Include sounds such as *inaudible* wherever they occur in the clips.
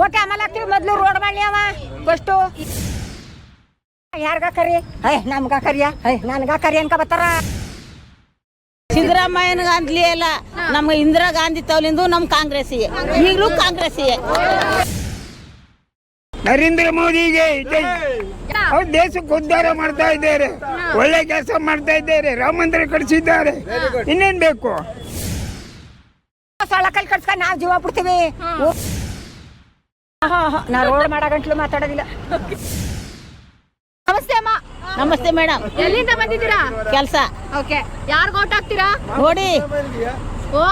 Okay ಆಮೇಲೆ ಹಾಕ್ತೀವಿ ಮೊದ್ಲು ರೋಡ್ ಮಾಡಲಿ ಅವ. ಫಸ್ಟು ಯಾರ್ಗ ಕರಿ? ಹೈ ನಮ್ಗ ಕರಿಯ ಹೈ ನನ್ಗ ಕರಿ ಅನ್ಕ ಬರ್ತಾರ. ಸಿದ್ದರಾಮಯ್ಯನ ಗಾಂಧಿ ಅಲ್ಲ ನಮ್ಮ ಇಂದಿರಾ ಗಾಂಧಿ ತವಲಿಂದು ನಮ್ ಕಾಂಗ್ರೆಸ್ಸಿಗೆ. ಈಗಲೂ ಕಾಂಗ್ರೆಸ್ಸಿಗೆ. ನರೇಂದ್ರ ಮೋದಿಗೆ ಜೈ. ಅವ್ರು ದೇಶಕ್ಕೆ ಉದ್ಧಾರ ಮಾಡ್ತಾ ಇದ್ದಾರೆ. ಒಳ್ಳೆ ಕೆಲಸ ಮಾಡ್ತಾ ಇದ್ದಾರೆ. ರಾಮ ಮಂದಿರ ಕಟ್ಸಿದ್ದಾರೆ. ಇನ್ನೇನ್ ಬೇಕು? ಸೊಳಕಲ್ ಕಟ್ಸ್ಕೊಂಡು ನಾವು ಜೀವ ಬಿಡ್ತೀವಿ. ನಾ ರೋಡ್ ಮಾಡಗಂಟ್ಲು ಮಾತಾಡೋದಿಲ್ಲ. ನಮಸ್ತೆ ಅಮ್ಮ. ನಮಸ್ತೆ ಮೇಡಮ್ ಎಲ್ಲಿಂದ ಬಂದಿದ್ದೀರಾ? ಕೆಲಸ. ಓಕೆ. ಯಾರು ಓಟ್ ಹಾಕ್ತೀರಾ? ನೋಡಿ. ಓ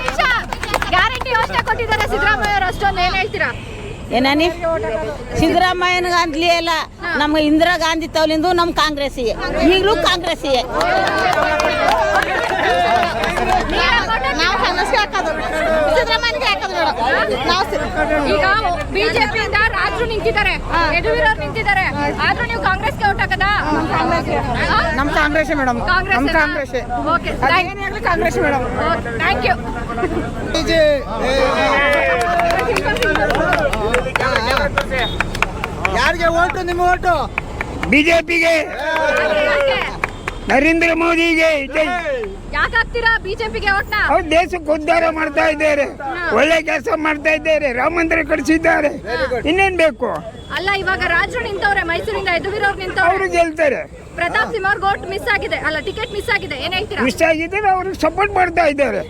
ನಿಮಿಷ. ಗ್ಯಾರಂಟಿ ಯೋಚನೆ ಕೊಟ್ಟಿದ್ದಾರೆ ಸಿದ್ದರಾಮಯ್ಯ ಅಷ್ಟೊಂದು ಏನ್ ಹೇಳ್ತೀರಾ? ಏನಾನಿ? ಸಿದ್ದರಾಮಯ್ಯನ ಗಾಂಧಿ ಅಲ್ಲ ನಮ್ಮ ಇಂದಿರಾ ಗಾಂಧಿ ತವಲಿಂದು ನಮ್ಮ ಕಾಂಗ್ರೆಸ್ಸಿಗೆ. ಈಗಲೂ ಕಾಂಗ್ರೆಸ್ಸಿಗೆ. ಈಗ ಬಿಜೆಪಿಯಿಂದ ರಾಜರು ನಿಂತಿದ್ದಾರೆ. ಯದುವೀರವ್ರು ನಿಂತಿದ್ದಾರೆ. ಆದ್ರೂ ನೀವು ಕಾಂಗ್ರೆಸ್ಗೆ ಔಟ್ ಹಾಕದ? ನಮ್ Congress madam. Congress Congress madam. Thank you ಯಾರಿಗೆ ಓಟು ನಿಮ್ಮ ಓಟು? ಬಿಜೆಪಿಗೆ. ನರೇಂದ್ರ ಮೋದಿಗೆ. ಜೈ. ಯಾಕೆ ಹಾಕ್ತೀರಾ ಬಿಜೆಪಿಗೆ ಓಟ್ನ? ಅವ್ರು ದೇಶಕ್ಕೆ ಉದ್ಧಾರ ಮಾಡ್ತಾ ಇದ್ದಾರೆ. ಒಳ್ಳೆ ಕೆಲಸ ಮಾಡ್ತಾ ಇದ್ದಾರೆ. ರಾಮ ಮಂದಿರ ಕಟ್ಸಿದ್ದಾರೆ. ಇನ್ನೇನ್ ಬೇಕು? ಅಲ್ಲ ಇವಾಗ ರಾಜರು ನಿಂತವ್ರೆ ಮೈಸೂರಿಂದ ನಿಂತವ್ರೆ. ಅವರು ಗೆಲ್ತಾರೆ. ಪ್ರತಾಪ್ ಸಿಂಹ ಅವ್ರಿಗೆ ಓಟ್ ಮಿಸ್ ಆಗಿದೆ. ಅಲ್ಲ ಟಿಕೆಟ್ ಮಿಸ್ ಆಗಿದೆ. ಏನ್ ಹೇಳ್ತೀರಾ? ಇಷ್ಟ ಆಗಿದ್ದಾರೆ ಅವ್ರಿಗೆ ಸಪೋರ್ಟ್ ಮಾಡ್ತಾ ಇದ್ದಾರೆ.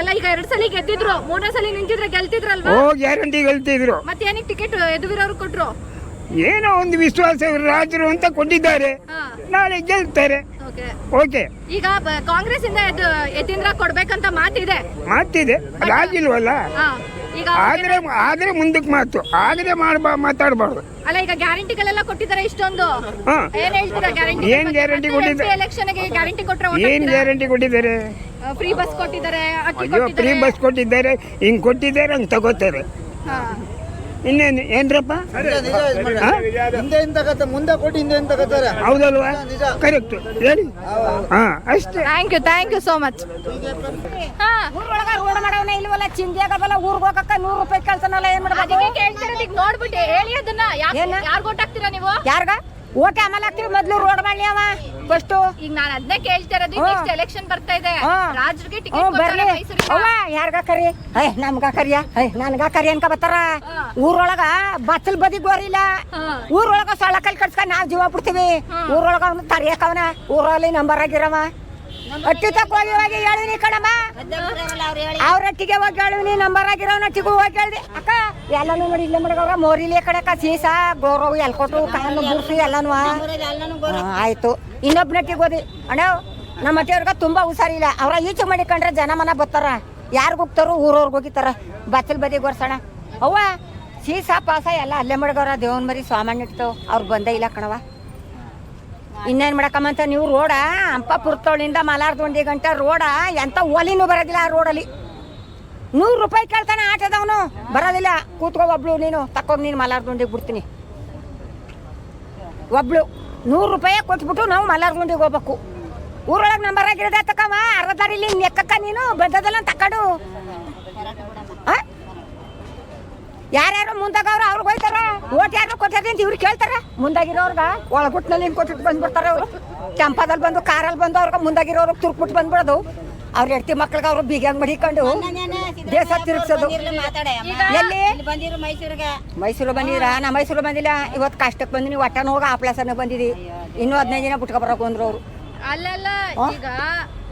ಅಲ್ಲ ಈಗ ಎರಡ್ ಸಲ ಗೆದ್ದಿದ್ರು. ಮೂರನೇ ಸಲ ನಿಂತಿದ್ರೆ ಗೆಲ್ತಿದ್ರಲ್ವಾ? ಓ ಗ್ಯಾರಂಟಿ ಗೆಲ್ತಿದ್ರು. ಮತ್ತೆ ಏನಕ್ಕೆ ಟಿಕೆಟ್ ಯದುವೀರವ್ರು ಕೊಟ್ರು? ಏನೋ ಒಂದು ವಿಶ್ವಾಸ ರಾಜರು ಅಂತ ಕೊಟ್ಟಿದ್ದಾರೆ. ನಾಳೆ ಗೆಲ್ತಾರೆ. ಓಕೆ. ಈಗ ಕಾಂಗ್ರೆಸ್ ಇಂದ ಯತೀಂದ್ರ ಕೊಡ್ಬೇಕಂತ ಮಾತಿದೆ. ಮಾತಿದೆ. ಅದಾಗಿಲ್ವಲ್ಲ ಈಗ ಆದ್ರೆ ಆದ್ರೆ ಮುಂದಕ್ಕೆ ಮಾತು. ಆದ್ರೆ ಮಾಡ್ಬಾ ಮಾತಾಡಬಾರ್ದು. ಅಲ್ಲ ಈಗ ಗ್ಯಾರಂಟಿಗಳೆಲ್ಲ ಕೊಟ್ಟಿದ್ದಾರೆ ಇಷ್ಟೊಂದು. ಏನ್ ಹೇಳ್ತೀರಾ ಗ್ಯಾರಂಟಿ? ಏನ್ ಗ್ಯಾರಂಟಿ ಕೊಟ್ಟಿದ್ದಾರೆ? ಎಲೆಕ್ಷನ್ಗೆ ಗ್ಯಾರಂಟಿ ಕೊಟ್ರೆ ಏನ್ ಗ್ಯಾರಂಟಿ ಕೊಟ್ಟಿದ್ದಾರೆ? ಫ್ರೀ ಬಸ್ ಕೊಟ್ಟಿದ್ದಾರೆ ಅಯ್ಯೋ ಫ್ರೀ ಬಸ್ ಕೊಟ್ಟಿದ್ದಾರೆ. ಹಿಂಗ್ ಕೊಟ್ಟಿದ್ದಾರೆ ಹಂಗ್ ತಗೋತಾರೆ. ಹಾ. ಇನ್ನೇನು ಏನ್ರಪ್ಪ? ಮುಂದೆ ಕೊಟ್ಟು ಹಿಂದೆ ಹೌದಲ್ವಾ? ಕರೆಕ್ಟ್. ಹೇಳಿ. ಹಾ ಅಷ್ಟೇ. Thank you thank you so much ಹಾ. ಊರೊಳಗ ರೋಡ್ ಮಾಡವನ ಇಲ್ವಲ್ಲ ಚಿಂದಿಯಾಗದಲ್ಲ ಊರ್ಗ್ ಹೋಗಕ್ಕ ನೂರು ರೂಪಾಯಿ ಕೇಳ್ತಾನಲ್ಲ ಏನ್ ಮಾಡ್ಬೇಕು? ಅದಕ್ಕೆ ಕೇಳ್ತಿರೋದು ಈಗ ನೋಡ್ಬಿಟ್ಟು ಹೇಳಿ ಅದನ್ನ ಏನ? ಯಾರು ಕೊಟ್ಟಾಗ್ತೀರಾ ನೀವು? ಯಾರ್ಗ? ಓಕೆ ಆಮೇಲೆ ಹಾಕ್ತೀವಿ. ಮೊದ್ಲು ರೋಡ್ ಮಾಡ್ಲಿ ಅವ. ಫಸ್ಟು ಈಗ ನಾನು ಅದನ್ನೇ ಕೇಳ್ತಾ ಇರೋದು. ನೆಕ್ಸ್ಟ್ ಎಲೆಕ್ಷನ್ ಬರ್ತಾ ಇದೆ. ರಾಜರಿಗೆ ಟಿಕೆಟ್ ಬರ್ಲಿ. ಅವ ಯಾರ್ಗ ಕರಿ? ಐ ನಮ್ಗ ಕರಿಯ? ಐ ನನ್ಗ ಕರಿ ಅನ್ಕ ಬರ್ತಾರ. ಊರೊಳಗ ಬತ್ತಲ್ ಬದಿ ಗೋರಿಲ್ಲ ಊರೊಳಗ ಊರೊಳಗ ಕಲ್ ಕಟ್ಸ್ಕ ನಾವ್ ಜೀವ ಬಿಡ್ತೀವಿ. ಊರೊಳಗ ಅವ್ನ ತರಿಯಕವನ ಊರಲ್ಲಿ ನಂಬರ್ ಆಗಿರವ ಅಟ್ಟಿ ತಕ್ಕ ಹೋಗಿ ಹೋಗಿ ಹೇಳಿನಿ ಕಣಮ್ಮ. ಅವ್ರ ಅಟ್ಟಿಗೆ ಹೋಗಿ ಹೇಳಿನಿ ನಂಬರ್ ಆಗಿರೋನ ಅಟ್ಟಿಗೂ ಹೋಗಿ ಹೇಳಿ. ಅಕ್ಕ, ಎಲ್ಲಾನು ನೋಡಿ ಇಲ್ಲೇ ಮಾಡಗವ್ರ ಮೋರಿಲಿ ಕಡೆಕ ಸೀಸ, ಗೋರವು ಎಲ್ಕೊಟ್ಟು ಕಾಲು ಬುಡ್ಸಿ ಎಲ್ಲಾನು. ಆಯ್ತು. ಇನ್ನೊಬ್ಬ ನಟ್ಟಿಗೆ ಹೋದಿ. ಅಣ್ಣ, ನಮ್ಮ ಅತ್ತಿಯವ್ರಿಗೆ ತುಂಬಾ ಹುಷಾರಿಲ್ಲ ಅವ್ರ ಈಚೆ ಮಾಡಿಕೊಂಡ್ರೆ ಜನ ಮನ ಬರ್ತಾರ ಯಾರಿಗೆ ಹೋಗ್ತಾರೋ, ಊರವ್ರಿಗೆ ಹೋಗಿತಾರ. ಬಚ್ಚಲ್ ಬದಿ ಬರ್ಸೋಣ ಅವ್ವ, ಸೀಸಾ, ಪಾಸ ಎಲ್ಲ ಅಲ್ಲೇ ಮಡಗವ್ರ ದೇವನ್ ಮರಿ ಸಾಮಾನ್ಯ ಇಟ್ಟು ಅವ್ರು ಬಂದೇ ಇಲ್ಲ ಕಣವ ಇನ್ನೇನ್ ಮಾಡಕಮ್ಮಂತ ನೀವು ರೋಡ? ಅಂಪ ಪುರ್ತೋಳಿಂದ ಮಲಾರ್ದೊಂಡಿ ಗಂಟ ರೋಡ. ಎಂತ ಒಲಿನೂ ಬರೋದಿಲ್ಲ ಆ ರೋಡಲ್ಲಿ. ನೂರು ರೂಪಾಯಿ ಕೇಳ್ತಾನೆ ಆಟದವನು. ಬರೋದಿಲ್ಲ. ಕೂತ್ಕೋ ಒಬ್ಳು ನೀನು. ತಕ್ಕೋಗಿ ನೀನು ಮಲಾರ್ದೊಂಡಿಗೆ ಬಿಡ್ತೀನಿ. ಒಬ್ಳು ನೂರು ರೂಪಾಯಿ ಕೊಟ್ಬಿಟ್ಟು ನಾವು ಮಲಾರ್ಗುಂಡಿಗೆ ಹೋಗ್ಬೇಕು. ಊರೊಳಗೆ ನಂಬರ್ ಆಗಿರೋದೆ ತಕ್ಕಮ್ಮ ಅರ್ಧ ದಾರಿಲಿ ನೆಕ್ಕಕ್ಕ ನೀನು. ಬಂದದಲ್ಲ ತಕೊಂಡು ಆ? ಯಾರ್ಯಾರು ಮುಂದಾಗವ್ರ ಅವ್ರಿಗೆ ಹೋಯ್ತಾರ? ಓಟ್ ಯಾರು ಕೊಟ್ಟಾರ ಅಂತ ಇವ್ರು ಕೇಳ್ತಾರ? ಮುಂದಾಗಿರೋರ್ಗ ಒಳಗುಟ್ನಲ್ಲಿ ಹಿಂಗೆ ಕೊಟ್ಬಿಟ್ಟು ಬಂದ್ಬಿಡ್ತಾರೆ ಅವರು. ಚಂಪಾದಲ್ಲಿ ಬಂದು ಕಾರಲ್ಲಿ ಬಂದು ಅವ್ರಿಗೆ ಮುಂದಾಗಿರೋರ್ಗೆ ತುರ್ಕ್ಬಿಟ್ಟು ಬಂದ್ಬಿಡೋದು. ಅವ್ರ ಹೆಂಡತಿ ಮಕ್ಳಿಗೆ ಅವ್ರು ಬೀಗ ಮಡಿಕೊಂಡು ದೇಶ ತಿರುಗಿಸೋದು. ಎಲ್ಲಿ? ಬಂದಿರು ಮೈಸೂರಿಗೆ. ಮೈಸೂರು ಬಂದಿರಾ? ನಾ ಮೈಸೂರು ಬಂದಿಲ್ಲ. ಇವತ್ತು ಕಷ್ಟಕ್ಕೆ ಬಂದಿನಿ ಒಟ್ಟನ ಹೋಗ ಆ ಪ್ಲೇಸನ್ನು ಬಂದಿದಿ. ಇನ್ನೂ ಹದಿನೈದು ದಿನ ಬಿಟ್ಕೊ ಬರೋಕೆ ಬಂದ್ರು ಅವರು. ಅಲ್ಲಲ್ಲ ಈಗ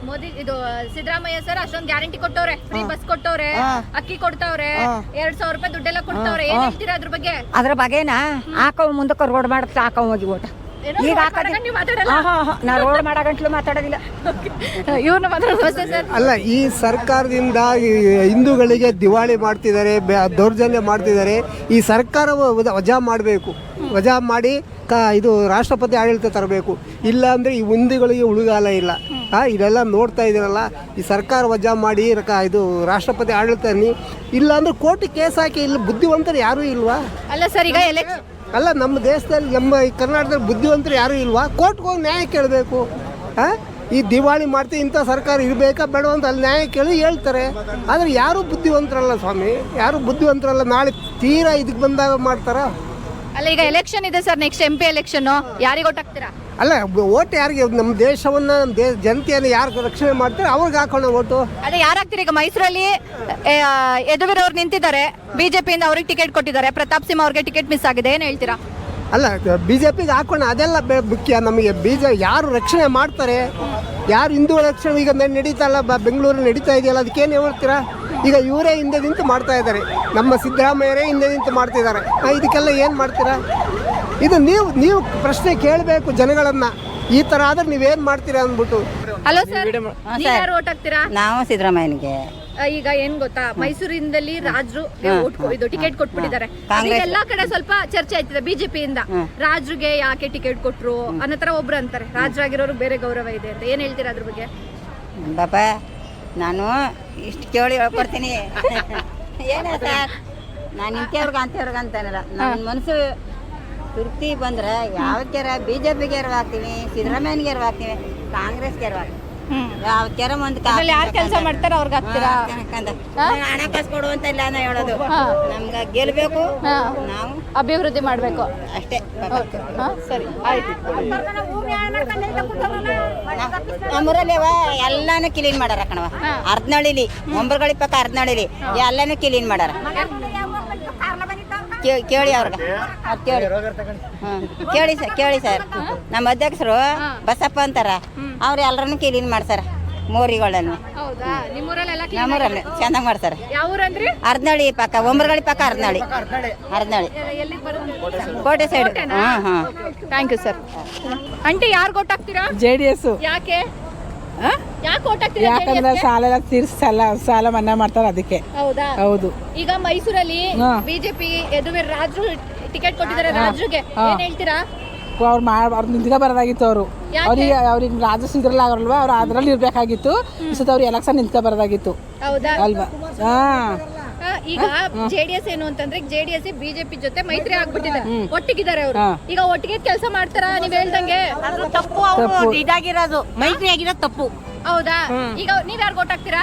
ಮೋದಿ ಇದು ಸಿದ್ದರಾಮಯ್ಯ ಸರ್ ಅಷ್ಟೊಂದು ಗ್ಯಾರಂಟಿ ಕೊಟ್ಟವ್ರೆ. ಫ್ರೀ ಬಸ್ ಕೊಟ್ಟವ್ರೆ ಅಕ್ಕಿ ಕೊಡ್ತಾವ್ರೆ. ಎರಡ್ ಸಾವಿರ ರೂಪಾಯಿ ದುಡ್ಡೆಲ್ಲ ಕೊಡ್ತಾವ್ರೆ. ಏನ್ ಹೇಳ್ತೀರಾ ಅದ್ರ ಬಗ್ಗೆ? ಅದ್ರ ಬಗ್ಗೆನಾ? ಹಾಕೋ ಮುಂದಕ್ಕೆ ರೋಡ್ ಮಾಡುತ್ತೆ ಹಾಕೋ ಹೋಗಿ ಓಟ ಈಗ ನಾ ರೋಡ್ ಮಾಡಗಂಟ್ಲು ಮಾತಾಡೋದಿಲ್ಲ. *laughs* ಇವ್ರನ್ನ ಮಾತಾಡೋದು ಅಲ್ಲ ಈ ಸರ್ಕಾರದಿಂದ ಈ ಹಿಂದೂಗಳಿಗೆ ದಿವಾಳಿ ಮಾಡ್ತಿದ್ದಾರೆ ದೌರ್ಜನ್ಯ ಮಾಡ್ತಿದ್ದಾರೆ. ಈ ಸರ್ಕಾರವು ವಜಾ- ವಜಾ ಮಾಡಬೇಕು. ವಜಾ ಮಾಡಿ ಕ ಇದು ರಾಷ್ಟ್ರಪತಿ ಆಡಳಿತ ತರಬೇಕು. ಇಲ್ಲ ಅಂದ್ರೆ ಈ ಹಿಂದೂಗಳಿಗೆ ಉಳುಗಾಲ ಇಲ್ಲ. ಹಾಂ ಇದೆಲ್ಲ ನೋಡ್ತಾ ಇದ್ದೀರಲ್ಲ ಈ ಸರ್ಕಾರ ವಜಾ ಮಾಡಿ ಇದು ರಾಷ್ಟ್ರಪತಿ ಆಡಳಿತ ಇಲ್ಲ ಅಂದ್ರೆ ಕೋರ್ಟ್ ಕೇಸ್ ಹಾಕಿ ಇಲ್ಲಿ ಬುದ್ಧಿವಂತರು ಯಾರೂ ಇಲ್ವಾ? ಅಲ್ಲ ಸರ್ ಈಗ ಅಲ್ಲ ನಮ್ಮ ದೇಶದಲ್ಲಿ ನಮ್ಮ ಈ ಕರ್ನಾಟಕದಲ್ಲಿ ಬುದ್ಧಿವಂತರು ಯಾರೂ ಇಲ್ವಾ? ಕೋರ್ಟ್ಗೆ ಹೋಗಿ ನ್ಯಾಯ ಕೇಳಬೇಕು. ಹಾಂ ಈ ದಿವಾಳಿ ಮಾಡ್ತೀವಿ ಇಂಥ ಸರ್ಕಾರ ಇರಬೇಕಾ ಬೇಡ ಅಂತ ಅಲ್ಲಿ ನ್ಯಾಯ ಕೇಳಿ ಹೇಳ್ತಾರೆ. ಆದರೆ ಯಾರೂ ಬುದ್ಧಿವಂತರಲ್ಲ ಸ್ವಾಮಿ? ಯಾರೂ ಬುದ್ಧಿವಂತರಲ್ಲ ನಾಳೆ ತೀರಾ ಇದಕ್ಕೆ ಬಂದಾಗ ಮಾಡ್ತಾರ? ಅಲ್ಲ ಈಗ ಎಲೆಕ್ಷನ್ ಇದೆ sir next M P election ಯಾರಿಗೆ ಒಟ್ಟಾಗ್ತೀರಾ ಅಲ್ಲ ಓಟ್ ಯಾರಿಗೆ? ನಮ್ಮ ದೇಶವನ್ನ ನಮ್ಮ ದೇ ಜನತೆಯನ್ನು ಯಾರು ರಕ್ಷಣೆ ಮಾಡ್ತಾರೆ ಅವ್ರಿಗೆ ಹಾಕೋಣ ಓಟು. ಅದೇ ಯಾರಾಗ್ತೀರಿ ಈಗ ಮೈಸೂರಲ್ಲಿ ಯದುವೀರ್ ಅವ್ರು ನಿಂತಿದ್ದಾರೆ ಬಿಜೆಪಿಯಿಂದ ಅವ್ರಿಗೆ ಟಿಕೆಟ್ ಕೊಟ್ಟಿದ್ದಾರೆ ಪ್ರತಾಪ್ ಸಿಂಹ ಅವ್ರಿಗೆ ಟಿಕೆಟ್ ಮಿಸ್ ಆಗಿದೆ ಏನು ಹೇಳ್ತೀರಾ? ಅಲ್ಲ ಬಿ ಜೆ ಪಿಗೆ ಹಾಕೋಣ ಅದೆಲ್ಲ ಮುಖ್ಯ. ನಮಗೆ ಬೀಜ ಯಾರು ರಕ್ಷಣೆ ಮಾಡ್ತಾರೆ ಯಾರು ಹಿಂದೂ ರಕ್ಷಣೆ ಈಗ ನಡೀತಲ್ಲ ನಡೀತಾ ಇಲ್ಲ ಬ- ಬೆಂಗಳೂರಲ್ಲಿ ನಡೀತಾ ಇದೆಯಲ್ಲ ಅದಕ್ಕೇನು ಹೇಳ್ತೀರಾ? ಈಗ ಇವರೇ ಹಿಂದೆ ನಿಂತು ಮಾಡ್ತಾ ಇದ್ದಾರೆ. ನಮ್ಮ ಸಿದ್ದರಾಮಯ್ಯರೇ ಹಿಂದೆ ನಿಂತು ಮಾಡ್ತಿದ್ದಾರೆ ಇದಕ್ಕೆಲ್ಲ ಏನು ಮಾಡ್ತೀರಾ? ಇದು ನೀವು ನೀವು ಪ್ರಶ್ನೆ ಕೇಳಬೇಕು ಜನಗಳನ್ನ. ಈ ತರ ಆದ್ರೆ ನೀವೇನು ಮಾಡ್ತೀರಾ ಅಂದ್ಬಿಟ್ಟು. ಹಲೋ ಸರ್ ನೀವ್ ಯಾರು ಓಟ್ ಹಾಕ್ತೀರಾ ನಾವು ಸಿದ್ದರಾಮಯ್ಯನಿಗೆ. ಆ, ಈಗ ಏನ್ ಗೊತ್ತಾ? ಮೈಸೂರಿಂದಲ್ಲಿ ರಾಜ್ರು ಇದು ಟಿಕೆಟ್ ಕೊಟ್ಬಿಟ್ಟಿದ್ದಾರೆ. ಈಗ ಎಲ್ಲಾ ಕಡೆ ಸ್ವಲ್ಪ ಚರ್ಚೆ ಆಯ್ತಿದೆ ಬಿಜೆಪಿಯಿಂದ. ರಾಜ್ರಿಗೆ ಯಾಕೆ ಟಿಕೆಟ್ ಕೊಟ್ರು? ಅನ್ನೋ ತರ ಒಬ್ರು ಅಂತಾರೆ. ರಾಜ್ರಾಗಿರೋರು ಬೇರೆ ಗೌರವ ಇದೆ ಅಂತ. ಏನ್ ಹೇಳ್ತೀರಾ ಅದ್ರ ಬಗ್ಗೆ? ಬಾಪ ನಾನು ಇಷ್ಟು ಕೇಳಿ ಹೇಳ್ಕೊಡ್ತೀನಿ. *laughs* ಏನ ಸರ್? ನಾನು ಇಂಥವ್ರಿಗೆ ಅಂಥವ್ರಿಗೆ ಅಂತಾನಲ್ಲ. ನನ್ನ ಮನಸ್ಸು ತೃಪ್ತಿ ಬಂದ್ರೆ ಯಾವಕ್ಕೆರ ಬಿ ಜೆ ಪಿಗೆ ಎರವ್ ಹಾಕ್ತೀವಿ ಸಿದ್ದರಾಮಯ್ಯನಿಗೆ ಎರವ್ ಹಾಕ್ತೀವಿ ಕಾಂಗ್ರೆಸ್ಗೆ ಎರವ್ ಹಾಕ್ತೀವಿ ಯಾವಕ್ಕೆರ ಒಂದು ಅದ್ರಲ್ಲಿ ಯಾರು ಕೆಲಸ ಮಾಡ್ತಾರೆ ಅವ್ರಿಗೆ ಹಾಕ್ತೀರಾ? ಹಣಕಾಸು ಕೊಡುವಂತ ಇಲ್ಲ ನಾ ಹೇಳೋದು. ನಮ್ಗೆ ಗೆಲ್ಬೇಕು. ನಾವು ಅಭಿವೃದ್ಧಿ ಮಾಡ್ಬೇಕು. ಅಷ್ಟೇ. ಸರಿ. ಆಯ್ತು. ನಮ್ಮೂರಲ್ಲಿ ಎಲ್ಲಾನು ಕ್ಲೀನ್ ಮಾಡಾರ ಕಣವ ಅರ್ಧನಳ್ಳಿಲಿ ಪಕ್ಕ ಅರ್ಧನಳ್ಳಿಲಿ ಎಲ್ಲಾನು ಕ್ಲೀನ್ ಮಾಡಾರ ಕೇಳಿ ಅವ್ರಿಗೆ. ಅವ್ರು ಕೇಳಿ. ಹ್ಮ್. ಕೇಳಿ ಸರ್ ಕೇಳಿ ಸರ್. ನಮ್ಮ ಅಧ್ಯಕ್ಷರು ಬಸಪ್ಪ ಅಂತಾರ. ಅವ್ರು ಎಲ್ಲರನ್ನು ಕ್ಲೀನ್ ಮಾಡ್ತಾರೆ ಮೋರಿಗಳನ್ನು. ಹೌದಾ? ನಿಮ್ಮೂರಲ್ಲೆಲ್ಲ ನಮ್ಮೂರಲ್ಲಿ ಚೆನ್ನಾಗಿ ಮಾಡ್ತಾರೆ ಯಾವ ಊರಂದ್ರಿ? ಅರ್ಧನಳ್ಳಿ ಪಕ್ಕ ಒಂಬರ್ಗಳಿ ಪಕ್ಕ ಅರ್ಧನಳ್ಳಿ ಅರ್ಧಳ್ಳಿ ಕೋಟೆ ಸೈಡ್. ಹಾಂ ಹಾಂ ಥ್ಯಾಂಕ್ ಯು ಸರ್ ಅಂಟಿ ಯಾರು ಕೊಟ್ಟಾಗ್ತೀರಾ ಜೆ ಡಿ ಎಸ್ ಯಾಕೆ? ಯಾಕೆ ಯಾಕಂದ್ರೆ ಸಾಲ ಎಲ್ಲ ತೀರ್ಸಿ ಸಾಲ ಸಾಲ ಮನ್ನಾ ಮಾಡ್ತಾರ ಅದಕ್ಕೆ. ಹೌದಾ? ಹೌದು. ಈಗ ಮೈಸೂರಲ್ಲಿ ಹಾ. ಬಿಜೆಪಿ ಯದುವೀರ್ ರಾಜು ಟಿಕೆಟ್ ಕೊಟ್ಟಿದ್ದಾರೆ ರಾಜುಗೆ ಏನ್ ಹೇಳ್ತೀರಾ? ಅವ್ರು ಮಾಡ್ ಅವ್ರು ನಿಂತ್ಕೊ ಬರೋದಾಗಿತ್ತು ಅವರು. ಯಾಕೆ? ಅವ್ರಿಗೆ ಅವ್ರಿಗೆ ರಾಜ ಸಿದ್ರಲ್ಲ ಅವ್ರಲ್ವಾ? ಅವ್ರು ಅದ್ರಲ್ಲಿ ಇರಬೇಕಾಗಿತ್ತು. ಈ ಸತಿ ಅವ್ರು ಎಲೆಕ್ಷನ್ ನಿಂತ್ಕೊ ಬರೋದಾಗಿತ್ತು. ಹೌದಾ? ಅಲ್ವಾ? ಹಾ. ಈಗ ಜೆಡಿಎಸ್ ಏನು ಅಂತಂದ್ರೆ ಜೆಡಿಎಸ್ ಬಿಜೆಪಿ ಜೊತೆ ಮೈತ್ರಿ ಆಗ್ಬಿಟ್ಟಿದೆ. ಒಟ್ಟಿಗಿದ್ದಾರೆ ಅವರು. ಈಗ ಒಟ್ಟಿಗೆ ಕೆಲಸ ಮಾಡ್ತಾರ ನೀವ್ ಹೇಳ್ದಂಗೆ? ತಪ್ಪು ಅವರು ಇದಾಗಿರೋದು. ಮೈತ್ರಿ ಆಗಿರೋದು ತಪ್ಪು. ಹೌದಾ? ಈಗ ನೀವ್ ಯಾರು ಹಾಕ್ತೀರಾ?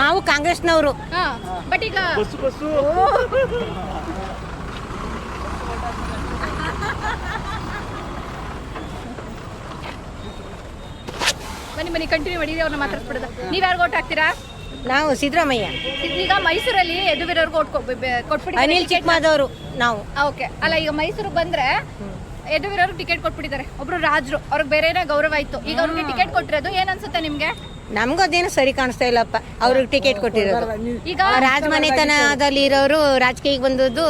ನಾವು ಕಾಂಗ್ರೆಸ್ನವರು. ಹಾ. ಬಟ್ ಈಗ ಬನ್ನಿ ಬನ್ನಿ ಕಂಟಿನ್ಯೂ ಮಾಡಿ ಅವ್ರನ್ನ ಮಾತಾಡ್ಸ್ಬಿಡೋದು. ನೀವ್ ಯಾರು ಓಟ್ ಹಾಕ್ತೀರಾ? ನಾವು ಸಿದ್ದರಾಮಯ್ಯ. ಈಗ ಮೈಸೂರಲ್ಲಿ ಯದುವೀರವ್ರಿಗೆ ಓಟ್ ಕೊಟ್ಬಿಡಿ. ಅನಿಲ್ ಚಿಕ್ಕಮಾದವರು ನಾವು. ಓಕೆ. ಅಲ್ಲ ಈಗ ಮೈಸೂರು ಬಂದ್ರೆ ಯದುವೀರವ್ರು ಟಿಕೆಟ್ ಕೊಟ್ಬಿಟ್ಟಿದ್ದಾರೆ. ಒಬ್ರು ರಾಜರು ಅವ್ರಿಗೆ ಬೇರೆನೇ ಗೌರವ ಇತ್ತು. ಈಗ ಅವ್ರಿಗೆ ಟಿಕೆಟ್ ಕೊಟ್ಟಿರೋದು ಏನ್ ಅನ್ಸುತ್ತೆ ನಿಮ್ಗೆ? ನಮ್ಗೂ ಅದೇನು ಸರಿ ಕಾಣಿಸ್ತಾ ಇಲ್ಲಪ್ಪ. ಅವ್ರಿಗೆ ಟಿಕೆಟ್ ಕೊಟ್ಟಿರೋದು. ಈಗ ರಾಜಮನೆತನದಲ್ಲಿ ಇರೋರು ರಾಜಕೀಯಕ್ಕೆ ಬಂದದ್ದು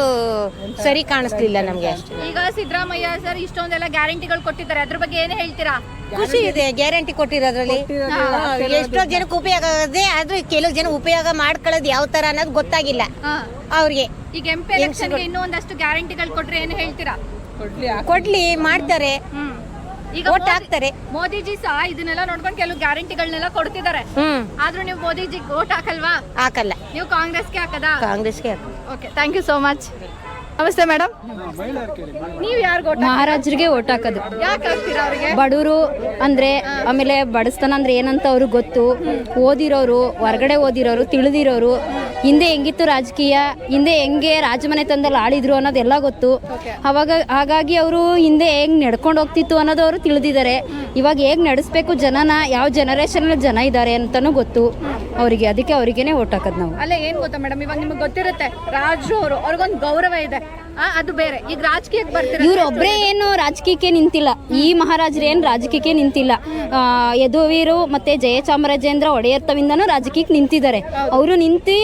ಸರಿ ಕಾಣಿಸ್ತಿಲ್ಲ ನಮ್ಗೆ. ಅಷ್ಟೇ. ಈಗ ಸಿದ್ದರಾಮಯ್ಯ ಸರ್ ಇಷ್ಟೊಂದೆಲ್ಲ ಗ್ಯಾರಂಟಿಗಳು ಕೊಟ್ಟಿದ್ದಾರೆ. ಅದ್ರ ಬಗ್ಗೆ ಏನ್ ಹೇಳ್ತೀರಾ? ಖುಷಿ ಇದೆ ಗ್ಯಾರಂಟಿ ಕೊಟ್ಟಿರೋದ್ರಲ್ಲಿ. ಎಷ್ಟೋ ಜನಕ್ಕೆ ಉಪಯೋಗ ಆಗದೆ ಆದ್ರೆ ಕೆಲವು ಜನ ಉಪಯೋಗ ಮಾಡ್ಕೊಳ್ಳೋದು ಯಾವ ತರ ಅನ್ನೋದು ಗೊತ್ತಾಗಿಲ್ಲ. ಅವ್ರಿಗೆ. ಈಗ ಎಂ ಪಿ ಎಲೆಕ್ಷನ್ಗೆ ಇನ್ನೂ ಒಂದಷ್ಟು ಗ್ಯಾರಂಟಿಗಳು ಕೊಟ್ರೆ ಏನು ಹೇಳ್ತೀರಾ? ಕೊಡ್ಲಿ ಮಾಡ್ತಾರೆ. ಈಗ ವೋಟ್ ಹಾಕ್ತಾರೆ. ಮೋದಿಜಿ ಸಹ ಇದನ್ನೆಲ್ಲ ನೋಡ್ಕೊಂಡು ಕೆಲವು ಗ್ಯಾರಂಟಿಗಳನ್ನೆಲ್ಲ ಕೊಡ್ತಿದ್ದಾರೆ. ಆದ್ರೂ ನೀವು ಮೋದಿಜಿ ವೋಟ್ ಹಾಕಲ್ವಾ? ಹಾಕಲ್ಲ. ನೀವು ಕಾಂಗ್ರೆಸ್ಗೆ ಹಾಕದಾ? ಕಾಂಗ್ರೆಸ್ಗೆ ಹಾಕ okay thank you so much ನಮಸ್ತೆ ಮೇಡಮ್. ನೀವು ಯಾರು ಮಹಾರಾಜರಿಗೆ ಓಟ್ ಹಾಕೋದು. ಯಾಕೆ ಹಾಕ್ತೀರಾ ಅವ್ರಿಗೆ? ಬಡವರು ಅಂದ್ರೆ ಆಮೇಲೆ ಬಡಸ್ತಾನ ಅಂದ್ರೆ ಏನಂತ ಅವ್ರಿಗೆ ಗೊತ್ತು. ಓದಿರೋರು ಹೊರಗಡೆ ಓದಿರೋರು ತಿಳಿದಿರೋರು ಹಿಂದೆ ಹೆಂಗಿತ್ತು ರಾಜಕೀಯ ಹಿಂದೆ ಹೆಂಗೆ ರಾಜಮನೆತನದಲ್ಲಿ ಆಳಿದ್ರು ಅನ್ನೋದೆಲ್ಲ ಗೊತ್ತು. ಅವಾಗ ಹಾಗಾಗಿ ಅವರು ಹಿಂದೆ ಹೆಂಗ್ ನಡ್ಕೊಂಡು ಹೋಗ್ತಿತ್ತು ಅನ್ನೋದು ಅವರು ತಿಳಿದಿದ್ದಾರೆ. ಇವಾಗ ಹೇಗ್ ನಡೆಸ್ಬೇಕು ಜನನ ಯಾವ ಜನರೇಷನ್ ಜನ ಇದ್ದಾರೆ ಅಂತಾನೂ ಗೊತ್ತು. ಅವರಿಗೆ ಅದಕ್ಕೆ ಅವರಿಗೆ ಓಟ್ ಹಾಕೋದು ನಾವು. ಅಲ್ಲ ಏನ್ ಗೊತ್ತಾ ಮೇಡಮ್ ಇವಾಗ ನಿಮ್ಗೆ ಗೊತ್ತಿರುತ್ತೆ ರಾಜು ಅವರು ಅವ್ರಿಗೊಂದು ಗೌರವ ಇದೆ. ಅದು ಬೇರೆ. ಈಗ ರಾಜಕೀಯಕ್ಕೆ ಬರ್ತೀರ ಏನು ರಾಜಕೀಯಕ್ಕೆ ನಿಂತಿಲ್ಲ. ಈ ಮಹಾರಾಜರು ಏನು ರಾಜಕೀಯಕ್ಕೆ ನಿಂತಿಲ್ಲ. ಯದುವೀರು ಮತ್ತೆ ಜಯಚಾಮರಾಜೇಂದ್ರ ಒಡೆಯರ್ ತವಿಂದನು ರಾಜಕೀಯಕ್ಕೆ ನಿಂತಿದ್ದಾರೆ. ಅವರು ನಿಂತು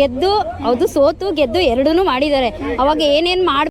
ಗೆದ್ದು ಅದು ಸೋತು ಗೆದ್ದು ಎರಡೂ ಮಾಡಿದ್ದಾರೆ. ಅವಾಗ ಏನೇನು ಮಾಡ್